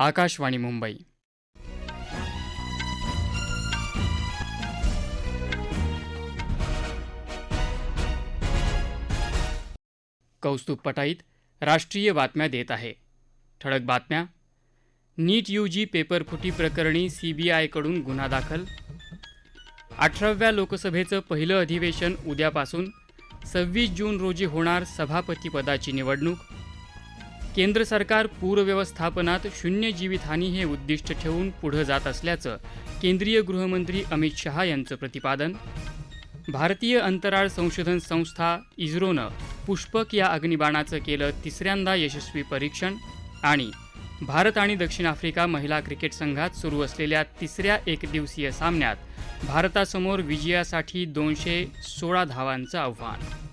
आकाशवाणी मुंबई. कौस्तुभ पटाईत राष्ट्रीय बातम्या देत आहे. ठळक बातम्या. नीट यू जी पेपरफुटी प्रकरणी सीबीआयकडून गुन्हा दाखल. अठराव्या लोकसभेचं पहिलं अधिवेशन उद्यापासून सव्वीस जून रोजी होणार सभापतीपदाची निवडणूक. केंद्र सरकार पूरव्यवस्थापनात शून्य जीवितहानी हे उद्दिष्ट ठेवून पुढं जात असल्याचं केंद्रीय गृहमंत्री अमित शहा यांचं प्रतिपादन. भारतीय अंतराळ संशोधन संस्था इस्रोनं पुष्पक या अग्निबाणाचं केलं तिसऱ्यांदा यशस्वी परीक्षण आणि भारत आणि दक्षिण आफ्रिका महिला क्रिकेट संघात सुरू असलेल्या तिसऱ्या एकदिवसीय सामन्यात भारतासमोर विजयासाठी दोनशे सोळा धावांचं आव्हान.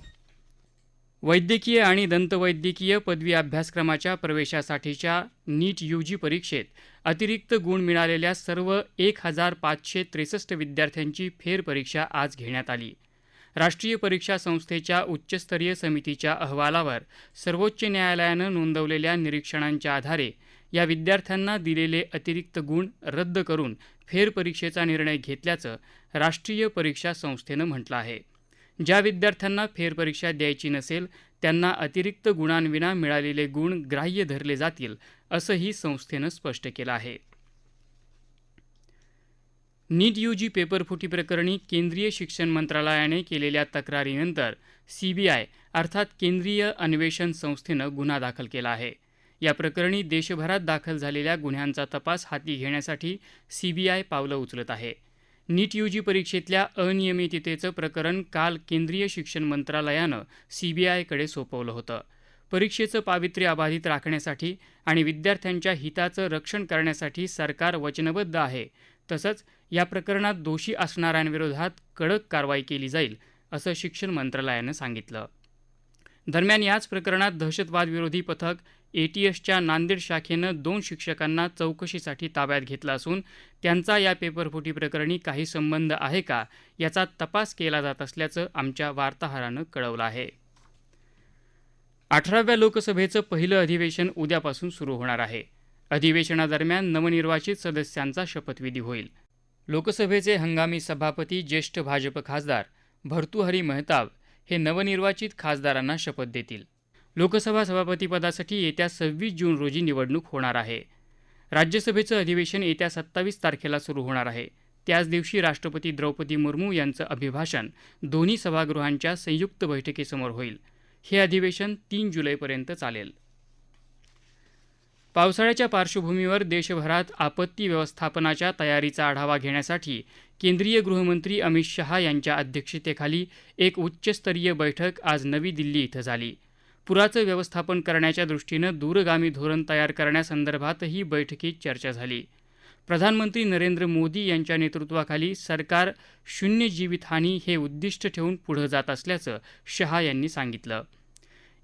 वैद्यकीय आणि दंतवैद्यकीय पदवी अभ्यासक्रमाच्या प्रवेशासाठीच्या नीट यू जी परीक्षेत अतिरिक्त गुण मिळालेल्या सर्व एक हजार पाचशे त्रेसष्ट विद्यार्थ्यांची फेरपरीक्षा आज घेण्यात आली. राष्ट्रीय परीक्षा संस्थेच्या उच्चस्तरीय समितीच्या अहवालावर सर्वोच्च न्यायालयानं नोंदवलेल्या निरीक्षणांच्या आधारे या विद्यार्थ्यांना दिलेले अतिरिक्त गुण रद्द करून फेरपरीक्षेचा निर्णय घेतल्याचं राष्ट्रीय परीक्षा संस्थेनं म्हटलं आहे. ज्या विद्यार्थ्यांना फेरपरीक्षा द्यायची नसेल त्यांना अतिरिक्त गुणांविना मिळालेले गुण ग्राह्य धरले जातील असंही संस्थेनं स्पष्ट केलं आहे. नीट यूजी पेपरफुटी प्रकरणी केंद्रीय शिक्षण मंत्रालयाने केलेल्या तक्रारीनंतर सीबीआय अर्थात केंद्रीय अन्वेषण संस्थेनं गुन्हा दाखल केला आहे. या प्रकरणी देशभरात दाखल झालेल्या गुन्ह्यांचा तपास हाती घेण्यासाठी सीबीआय पावलं उचलत आहे. नीट यूजी परीक्षेतल्या अनियमिततेचं प्रकरण काल केंद्रीय शिक्षण मंत्रालयानं सीबीआयकडे सोपवलं होतं. परीक्षेचं पावित्र्य अबाधित राखण्यासाठी आणि विद्यार्थ्यांच्या हिताचं रक्षण करण्यासाठी सरकार वचनबद्ध आहे. तसंच या प्रकरणात दोषी असणाऱ्यांविरोधात कडक कारवाई केली जाईल असं शिक्षण मंत्रालयानं सांगितलं. दरम्यान याच प्रकरणात दहशतवादविरोधी पथक एटीएसच्या नांदेड शाखेनं दोन शिक्षकांना चौकशीसाठी ताब्यात घेतलं असून त्यांचा या पेपरफुटी प्रकरणी काही संबंध आहे का याचा तपास केला जात असल्याचं आमच्या वार्ताहरानं कळवलं आहे. अठराव्या लोकसभेचं पहिलं अधिवेशन उद्यापासून सुरू होणार आहे. अधिवेशनादरम्यान नवनिर्वाचित सदस्यांचा शपथविधी होईल. लोकसभेचे हंगामी सभापती ज्येष्ठ भाजप खासदार भर्तुहरी मेहताब हे नवनिर्वाचित खासदारांना शपथ देतील. लोकसभा सभापतीपदासाठी येत्या सव्वीस जून रोजी निवडणूक होणार आहे. राज्यसभेचं अधिवेशन येत्या सत्तावीस तारखेला सुरू होणार आहे. त्याच दिवशी राष्ट्रपती द्रौपदी मुर्मू यांचं अभिभाषण दोन्ही सभागृहांच्या संयुक्त बैठकीसमोर होईल. हे अधिवेशन तीन जुलैपर्यंत चालेल. पावसाळ्याच्या पार्श्वभूमीवर देशभरात आपत्ती व्यवस्थापनाच्या तयारीचा आढावा घेण्यासाठी केंद्रीय गृहमंत्री अमित शहा यांच्या अध्यक्षतेखाली एक उच्चस्तरीय बैठक आज नवी दिल्ली इथं झाली. पुराचं व्यवस्थापन करण्याच्या दृष्टीनं दूरगामी धोरण तयार करण्यासंदर्भातही बैठकीत चर्चा झाली. प्रधानमंत्री नरेंद्र मोदी यांच्या नेतृत्वाखाली सरकार शून्य जीवितहानी हे उद्दिष्ट ठेवून पुढं जात असल्याचं शहा यांनी सांगितलं.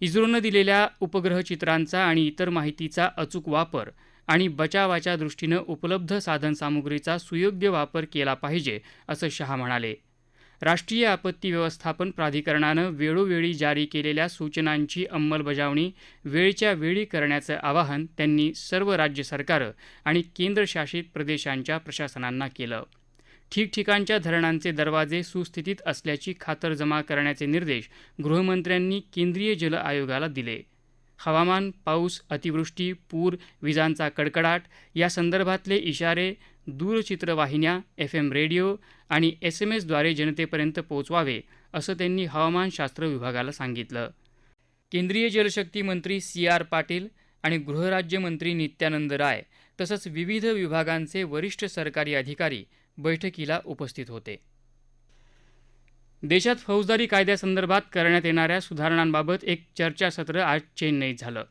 इस्रोनं दिलेल्या उपग्रह चित्रांचा आणि इतर माहितीचा अचूक वापर आणि बचावाच्या दृष्टीनं उपलब्ध साधनसामुग्रीचा सुयोग्य वापर केला पाहिजे असं शहा म्हणाले. राष्ट्रीय आपत्ती व्यवस्थापन प्राधिकरणानं वेळोवेळी जारी केलेल्या सूचनांची अंमलबजावणी वेळच्या वेळी करण्याचं आवाहन त्यांनी सर्व राज्य सरकारं आणि केंद्रशासित प्रदेशांच्या प्रशासनांना केलं. ठिकठिकाणच्या धरणांचे दरवाजे सुस्थितीत असल्याची खातरजमा करण्याचे निर्देश गृहमंत्र्यांनी केंद्रीय जल आयोगाला दिले. हवामान पाऊस अतिवृष्टी पूर विजांचा कडकडाट या संदर्भातले इशारे दूरचित्रवाहिन्या एफ एम रेडिओ आणि एस एम एसद्वारे जनतेपर्यंत पोहोचवावे असं त्यांनी हवामानशास्त्र विभागाला सांगितलं. केंद्रीय जलशक्ती मंत्री सी आर पाटील आणि गृहराज्यमंत्री नित्यानंद राय तसंच विविध विभागांचे वरिष्ठ सरकारी अधिकारी बैठकीला उपस्थित होते. देशात फौजदारी कायद्यासंदर्भात करण्यात येणाऱ्या सुधारणांबाबत एक चर्चासत्र आज चेन्नईत झालं.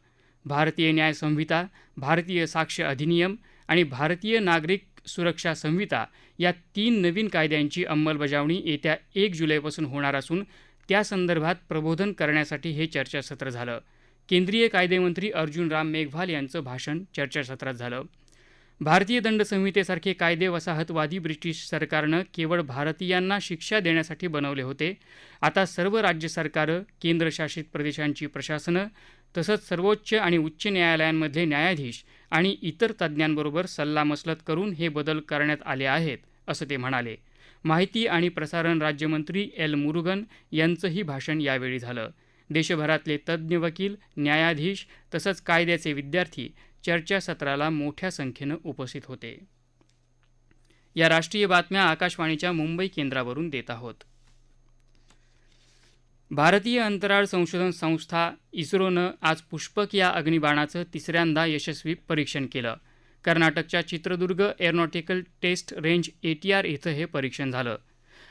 भारतीय न्याय संहिता भारतीय साक्ष अधिनियम आणि भारतीय नागरिक सुरक्षा संहिता या तीन नवीन कायद्यांची अंमलबजावणी येत्या एक जुलैपासून होणार असून त्यासंदर्भात प्रबोधन करण्यासाठी हे चर्चासत्र झालं. केंद्रीय कायदेमंत्री अर्जुन राम मेघवाल यांचं भाषण चर्चासत्रात झालं. भारतीय दंड संहितेसारखे कायदे वसाहतवादी ब्रिटिश सरकारनं केवळ भारतीयांना शिक्षा देण्यासाठी बनवले होते. आता सर्व राज्य सरकारं केंद्रशासित प्रदेशांची प्रशासनं तसंच सर्वोच्च आणि उच्च न्यायालयांमधले न्यायाधीश आणि इतर तज्ज्ञांबरोबर सल्लामसलत करून हे बदल करण्यात आले आहेत असं ते म्हणाले. माहिती आणि प्रसारण राज्यमंत्री एल मुरुगन यांचंही भाषण यावेळी झालं. देशभरातले तज्ज्ञ वकील न्यायाधीश तसंच कायद्याचे विद्यार्थी चर्चासत्राला मोठ्या संख्येनं उपस्थित होते. या राष्ट्रीय बातम्या आकाशवाणीच्या मुंबई केंद्रावरून देत आहोत. भारतीय अंतराळ संशोधन संस्था इस्रोनं आज पुष्पक या अग्निबाणाचं तिसऱ्यांदा यशस्वी परीक्षण केलं. कर्नाटकच्या Chitradurga aeronautical test range A T R इथं हे परीक्षण झालं.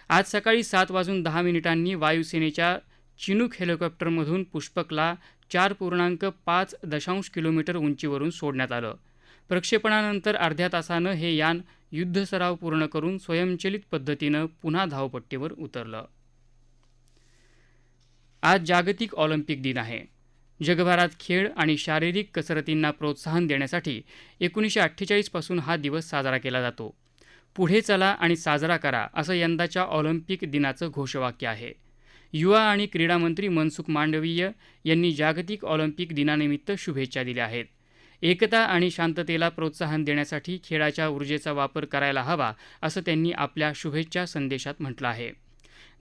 आज सकाळी सात वाजून दहा मिनिटांनी वायुसेनेच्या चिनूक हेलिकॉप्टरमधून पुष्पकला चार पूर्णांक पाच दशांश किलोमीटर उंचीवरून सोडण्यात आलं. प्रक्षेपणानंतर अर्ध्या तासानं हे यान युद्धसराव पूर्ण करून स्वयंचलित पद्धतीनं पुन्हा धावपट्टीवर उतरलं. आज जागतिक ऑलिम्पिक दिन आहे. जगभरात खेळ आणि शारीरिक कसरतींना प्रोत्साहन देण्यासाठी एकोणीसशे अठ्ठेचाळीसपासून हा दिवस साजरा केला जातो. पुढे चला आणि साजरा करा असं यंदाच्या ऑलिम्पिक दिनाचं घोषवाक्य आहे. युवा आणि क्रीडा मंत्री मनसुख मांडवीय यांनी जागतिक ऑलिम्पिक दिनानिमित्त शुभेच्छा दिल्या आहेत. एकता आणि शांततेला प्रोत्साहन देण्यासाठी खेळाच्या ऊर्जेचा वापर करायला हवा असं त्यांनी आपल्या शुभेच्छा संदेशात म्हटलं आहे.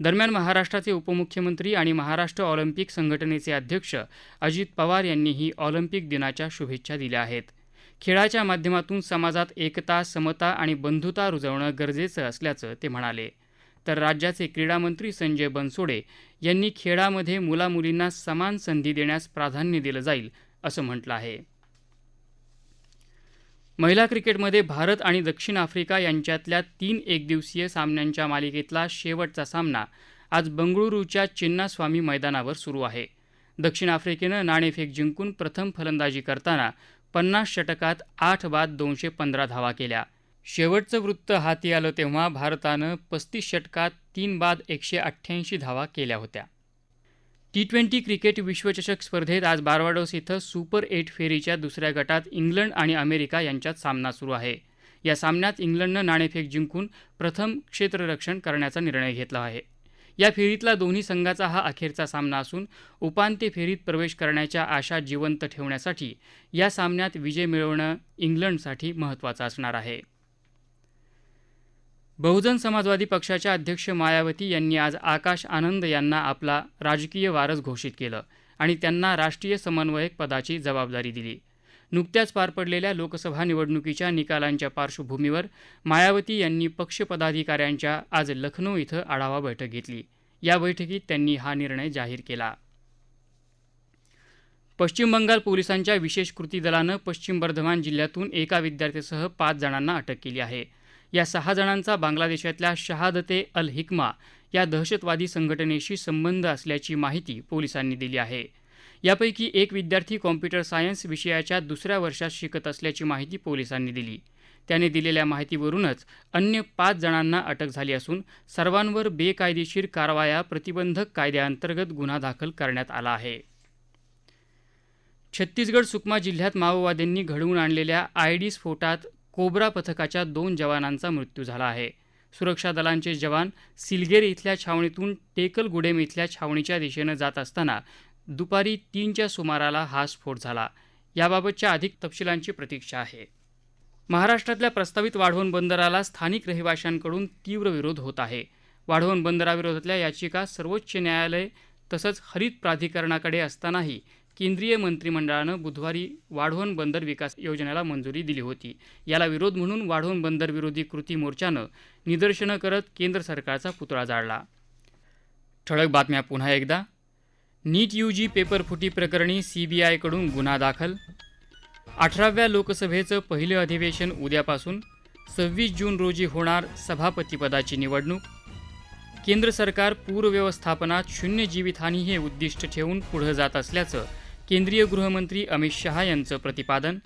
दरम्यान महाराष्ट्राचे उपमुख्यमंत्री आणि महाराष्ट्र ऑलिम्पिक संघटनेचे अध्यक्ष अजित पवार यांनीही ऑलिम्पिक दिनाच्या शुभेच्छा दिल्या आहेत. खेळाच्या माध्यमातून समाजात एकता समता आणि बंधुता रुजवणं गरजेचं असल्याचं ते म्हणाले. तर राज्याचे क्रीडामंत्री संजय बनसोडे यांनी खेळामध्ये मुलामुलींना समान संधी देण्यास प्राधान्य दिलं जाईल असं म्हटलं आहे. महिला क्रिकेटमध्ये भारत आणि दक्षिण आफ्रिका यांच्यातल्या तीन एकदिवसीय सामन्यांच्या मालिकेतला शेवटचा सामना आज बंगळुरूच्या चिन्नास्वामी मैदानावर सुरू आहे. दक्षिण आफ्रिकेनं नाणेफेक जिंकून प्रथम फलंदाजी करताना पन्नास षटकात आठ बाद दोनशे पंधरा धावा केल्या. शेवटचं वृत्त हाती आलं तेव्हा भारतानं पस्तीस षटकात तीन बाद एकशे अठ्ठ्याऐंशी धावा केल्या होत्या. टी ट्वेंटी क्रिकेट विश्वचषक स्पर्धेत आज बारवाडोस इथं सुपर एट फेरीच्या दुसऱ्या गटात इंग्लंड आणि अमेरिका यांच्यात सामना सुरू आहे. या सामन्यात इंग्लंडनं नाणेफेक जिंकून प्रथम क्षेत्ररक्षण करण्याचा निर्णय घेतला आहे. या फेरीतला दोन्ही संघाचा हा अखेरचा सामना असून उपांत्य फेरीत प्रवेश करण्याच्या आशा जिवंत ठेवण्यासाठी या सामन्यात विजय मिळवणं इंग्लंडसाठी महत्त्वाचं असणार आहे. बहुजन समाजवादी पक्षाच्या अध्यक्ष मायावती यांनी आज आकाश आनंद यांना आपला राजकीय वारस घोषित केलं आणि त्यांना राष्ट्रीय समन्वयक पदाची जबाबदारी दिली. नुकत्याच पार पडलेल्या लोकसभा निवडणुकीच्या निकालांच्या पार्श्वभूमीवर मायावती यांनी पक्ष पदाधिकाऱ्यांच्या आज लखनौ इथं आढावा बैठक घेतली. या बैठकीत त्यांनी हा निर्णय जाहीर केला. पश्चिम बंगाल पोलिसांच्या विशेष कृती दलानं पश्चिम बर्धमान जिल्ह्यातून एका विद्यार्थ्यासह पाच जणांना अटक केली आहे. या सहा जणांचा बांगलादेशातल्या शहादते अल हिकमा या दहशतवादी संघटनेशी संबंध असल्याची माहिती पोलिसांनी दिली आहे. यापैकी एक विद्यार्थी कॉम्प्युटर सायन्स विषयाच्या दुसऱ्या वर्षात शिकत असल्याची माहिती पोलिसांनी दिली. त्याने दिलेल्या माहितीवरूनच अन्य पाच जणांना अटक झाली असून सर्वांवर बेकायदेशीर कारवाया प्रतिबंधक कायद्याअंतर्गत गुन्हा दाखल करण्यात आला आहे. छत्तीसगड सुकमा जिल्ह्यात माओवाद्यांनी घडवून आणलेल्या आयडी स्फोटात कोब्रा पथकाच्या दोन जवानांचा मृत्यू झाला आहे. सुरक्षा दलांचे जवान सिलगेर इथल्या छावणीतून टेकल गुडेम इथल्या छावणीच्या दिशेनं जात असताना दुपारी तीनच्या सुमाराला हा स्फोट झाला. याबाबतच्या अधिक तपशिलांची प्रतीक्षा आहे. महाराष्ट्रातल्या प्रस्तावित वाढवण बंदराला स्थानिक रहिवाशांकडून तीव्र विरोध होत आहे. वाढवण बंदराविरोधातल्या याचिका सर्वोच्च न्यायालय तसंच हरित प्राधिकरणाकडे असतानाही केंद्रीय मंत्रिमंडळानं बुधवारी वाढवण बंदर विकास योजनेला मंजुरी दिली होती. याला विरोध म्हणून वाढवण बंदर विरोधी कृती मोर्चानं निदर्शनं करत केंद्र सरकारचा पुतळा जाळला. ठळक बातम्या पुन्हा एकदा. नीट यू जी पेपर फुटी प्रकरणी सीबीआयकडून गुन्हा दाखल. अठराव्या लोकसभेचं पहिलं अधिवेशन उद्यापासून सव्वीस जून रोजी होणार सभापतीपदाची निवडणूक. केंद्र सरकार पूरव्यवस्थापनात शून्य जीवितहानी हे उद्दिष्ट ठेवून पुढं जात असल्याचं केंद्रीय गृहमंत्री अमित शहा यांचं प्रतिपादन.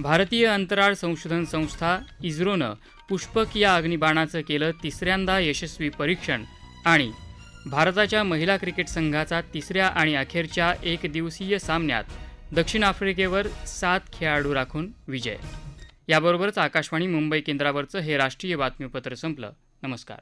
भारतीय अंतराळ संशोधन संस्था इस्रोनं पुष्पक या अग्निबाणाचं केलं तिसऱ्यांदा यशस्वी परीक्षण आणि भारताच्या महिला क्रिकेट संघाचा तिसऱ्या आणि अखेरच्या एकदिवसीय सामन्यात दक्षिण आफ्रिकेवर सात खेळाडू राखून विजय. याबरोबरच आकाशवाणी मुंबई केंद्रावरचं हे राष्ट्रीय बातमीपत्र संपलं. नमस्कार.